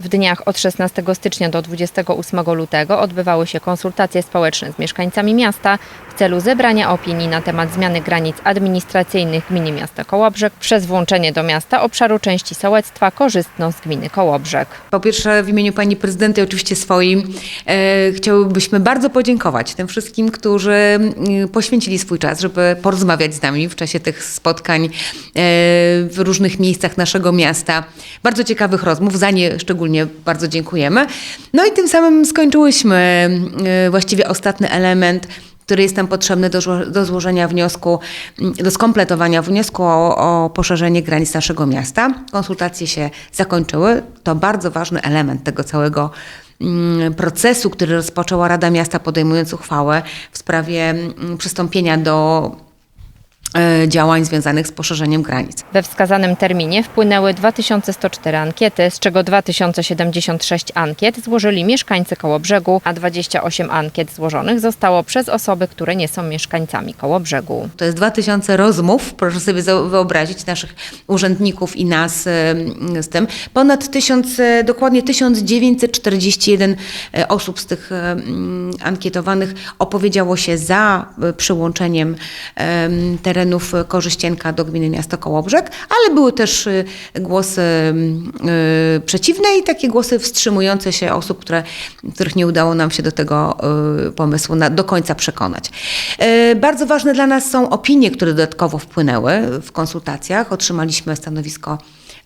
W dniach od 16 stycznia do 28 lutego odbywały się konsultacje społeczne z mieszkańcami miasta w celu zebrania opinii na temat zmiany granic administracyjnych gminy miasta Kołobrzeg przez włączenie do miasta obszaru części sołectwa korzystną z gminy Kołobrzeg. Po pierwsze, w imieniu pani prezydenta i oczywiście swoim, e, bardzo podziękować tym wszystkim, którzy mm, poświęcili swój czas, żeby porozmawiać z nami w czasie tych spotkań e, w różnych miejscach naszego miasta. Bardzo ciekawych rozmów, za nie szczególnie bardzo dziękujemy. No i tym samym skończyłyśmy e, właściwie ostatni element który jest nam potrzebny do, do złożenia wniosku, mm, do skompletowania wniosku o, o poszerzenie granic naszego miasta. Konsultacje się zakończyły. To bardzo ważny element tego całego mm, procesu, który rozpoczęła Rada Miasta podejmując uchwałę w sprawie mm, przystąpienia do działań związanych z poszerzeniem granic. We wskazanym terminie wpłynęły 2104 ankiety, z czego 2076 ankiet złożyli mieszkańcy Kołobrzegu, a 28 ankiet złożonych zostało przez osoby, które nie są mieszkańcami Kołobrzegu. To jest 2000 rozmów, proszę sobie wyobrazić, naszych urzędników i nas e, z tym. Ponad 1000, e, dokładnie 1941 e, osób z tych e, ankietowanych opowiedziało się za e, przyłączeniem em, terenów Korzyścienka do gminy miasto Kołobrzeg, ale były też e, głosy mm, e, przeciwne i takie głosy wstrzymujące się osób, które, których nie udało nam się do tego e, pomysłu na, do końca przekonać. E, Bardzo ważne dla nas są opinie, które dodatkowo wpłynęły w konsultacjach. Otrzymaliśmy stanowisko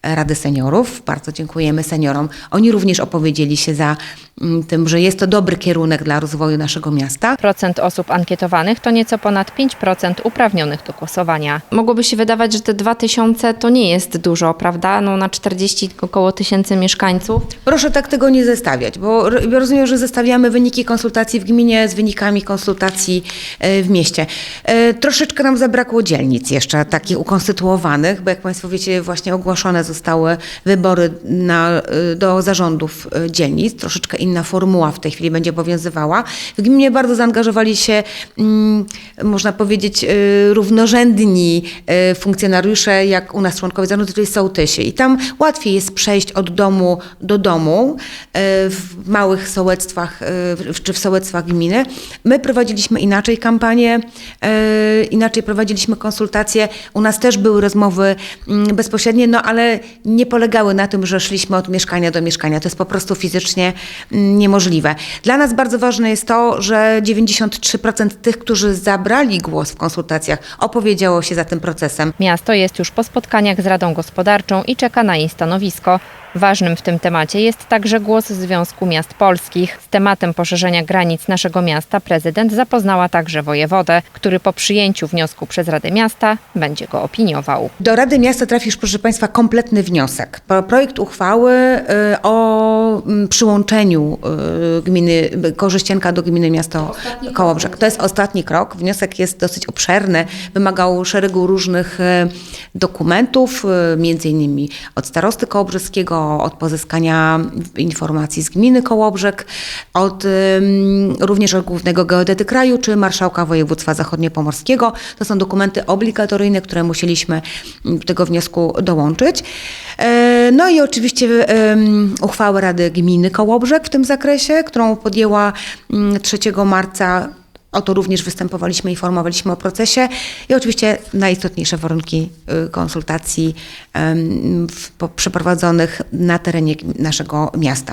Rady Seniorów. Bardzo dziękujemy seniorom. Oni również opowiedzieli się za mm, tym, że jest to dobry kierunek dla rozwoju naszego miasta. Procent osób ankietowanych to nieco ponad 5% uprawnionych do głosowania. Mogłoby się wydawać, że te 2000 to nie jest dużo, prawda? No na 40 około tysięcy mieszkańców. Proszę tak tego nie zestawiać, bo rozumiem, że zestawiamy wyniki konsultacji w gminie z wynikami konsultacji e, w mieście. E, Troszeczkę nam zabrakło dzielnic jeszcze takich ukonstytuowanych, bo jak Państwo wiecie, właśnie ogłoszone zostały wybory na, e, do zarządów e, dzielnic. Troszeczkę inna formuła w tej chwili będzie obowiązywała. W gminie bardzo zaangażowali się, mm, można powiedzieć, e, równorzędni funkcjonariusze, jak u nas członkowie zarządu, czyli sołtysi. I tam łatwiej jest przejść od domu do domu w małych sołectwach czy w sołectwach gminy. My prowadziliśmy inaczej kampanię, inaczej prowadziliśmy konsultacje. U nas też były rozmowy mm, bezpośrednie, no ale nie polegały na tym, że szliśmy od mieszkania do mieszkania. To jest po prostu fizycznie mm, niemożliwe. Dla nas bardzo ważne jest to, że 93% tych, którzy zabrali głos w konsultacjach, opowiedziało się za tym procesem. Miasto jest już po spotkaniach z Radą Gospodarczą i czeka na jej stanowisko. Ważnym w tym temacie jest także głos Związku Miast Polskich. Z tematem poszerzenia granic naszego miasta prezydent zapoznała także wojewodę, który po przyjęciu wniosku przez Radę Miasta będzie go opiniował. Do Rady Miasta trafi już, proszę Państwa, kompletny wniosek. Pro- Projekt uchwały y, o mm, przyłączeniu y, gminy Korzyścienka do gminy miasto Kołobrzeg. To jest ostatni krok. Wniosek jest dosyć obszerny, wymagał szeregu różnych y, dokumentów, między innymi od starosty kołobrzeskiego, od pozyskania informacji z gminy Kołobrzeg, od, również od głównego geodety kraju czy marszałka województwa zachodniopomorskiego. To są dokumenty obligatoryjne, które musieliśmy do tego wniosku dołączyć. E, No i oczywiście uchwałę Rady Gminy Kołobrzeg w tym zakresie, którą podjęła mm, 3 marca o to również występowaliśmy, informowaliśmy o procesie i oczywiście najistotniejsze warunki y, konsultacji przeprowadzonych na terenie naszego miasta.